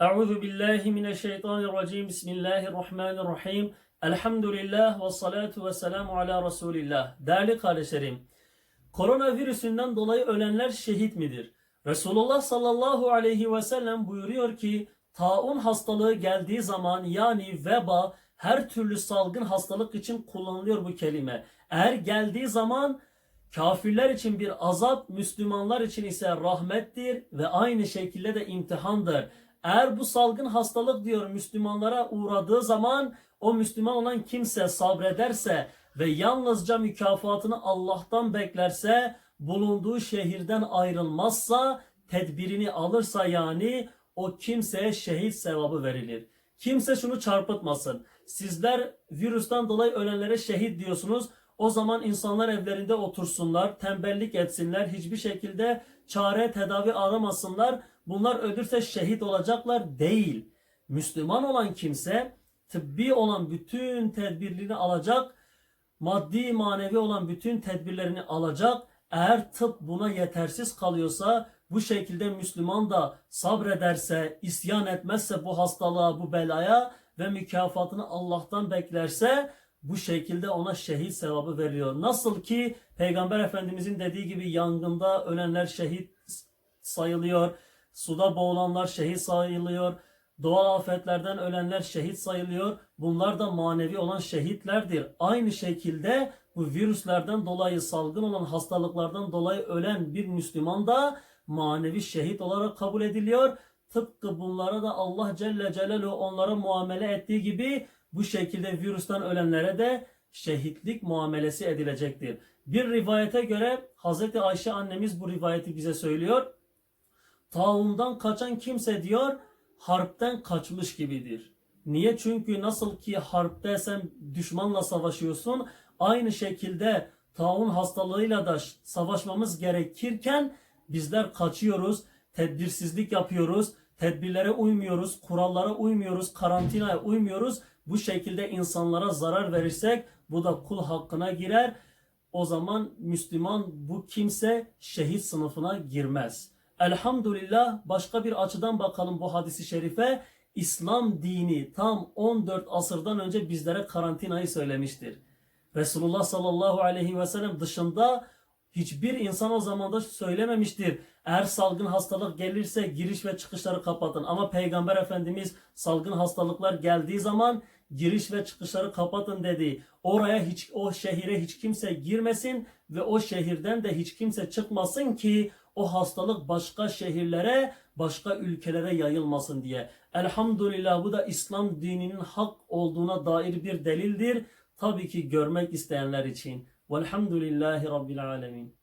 Euzu billahi mineşşeytanirracim. Bismillahirrahmanirrahim. Elhamdülillah ve salatu ve selamu ala Resulillah. Değerli kardeşlerim, koronavirüsünden dolayı ölenler şehit midir? Resulullah sallallahu aleyhi ve sellem buyuruyor ki, taun hastalığı geldiği zaman yani veba her türlü salgın hastalık için kullanılıyor bu kelime. Eğer geldiği zaman Kafirler için bir azap, Müslümanlar için ise rahmettir ve aynı şekilde de imtihandır. Eğer bu salgın hastalık diyor Müslümanlara uğradığı zaman o Müslüman olan kimse sabrederse ve yalnızca mükafatını Allah'tan beklerse, bulunduğu şehirden ayrılmazsa, tedbirini alırsa yani o kimseye şehit sevabı verilir. Kimse şunu çarpıtmasın. Sizler virüsten dolayı ölenlere şehit diyorsunuz. O zaman insanlar evlerinde otursunlar, tembellik etsinler, hiçbir şekilde çare, tedavi aramasınlar. Bunlar ölürse şehit olacaklar değil. Müslüman olan kimse tıbbi olan bütün tedbirlerini alacak, maddi manevi olan bütün tedbirlerini alacak. Eğer tıp buna yetersiz kalıyorsa bu şekilde Müslüman da sabrederse, isyan etmezse bu hastalığa, bu belaya ve mükafatını Allah'tan beklerse bu şekilde ona şehit sevabı veriyor. Nasıl ki Peygamber Efendimizin dediği gibi yangında ölenler şehit sayılıyor. Suda boğulanlar şehit sayılıyor. Doğal afetlerden ölenler şehit sayılıyor. Bunlar da manevi olan şehitlerdir. Aynı şekilde bu virüslerden dolayı salgın olan hastalıklardan dolayı ölen bir Müslüman da manevi şehit olarak kabul ediliyor. Tıpkı bunlara da Allah Celle Celaluhu onlara muamele ettiği gibi bu şekilde virüsten ölenlere de şehitlik muamelesi edilecektir. Bir rivayete göre Hazreti Ayşe annemiz bu rivayeti bize söylüyor. Taundan kaçan kimse diyor harpten kaçmış gibidir. Niye? Çünkü nasıl ki harpte sen düşmanla savaşıyorsun aynı şekilde taun hastalığıyla da savaşmamız gerekirken bizler kaçıyoruz, tedbirsizlik yapıyoruz, tedbirlere uymuyoruz, kurallara uymuyoruz, karantinaya uymuyoruz. Bu şekilde insanlara zarar verirsek bu da kul hakkına girer. O zaman Müslüman bu kimse şehit sınıfına girmez. Elhamdülillah başka bir açıdan bakalım bu hadisi şerife. İslam dini tam 14 asırdan önce bizlere karantinayı söylemiştir. Resulullah sallallahu aleyhi ve sellem dışında hiçbir insan o zamanda söylememiştir. Eğer salgın hastalık gelirse giriş ve çıkışları kapatın. Ama Peygamber Efendimiz salgın hastalıklar geldiği zaman giriş ve çıkışları kapatın dedi. Oraya hiç o şehire hiç kimse girmesin ve o şehirden de hiç kimse çıkmasın ki o hastalık başka şehirlere, başka ülkelere yayılmasın diye. Elhamdülillah bu da İslam dininin hak olduğuna dair bir delildir. Tabii ki görmek isteyenler için. Velhamdülillahi Rabbil Alemin.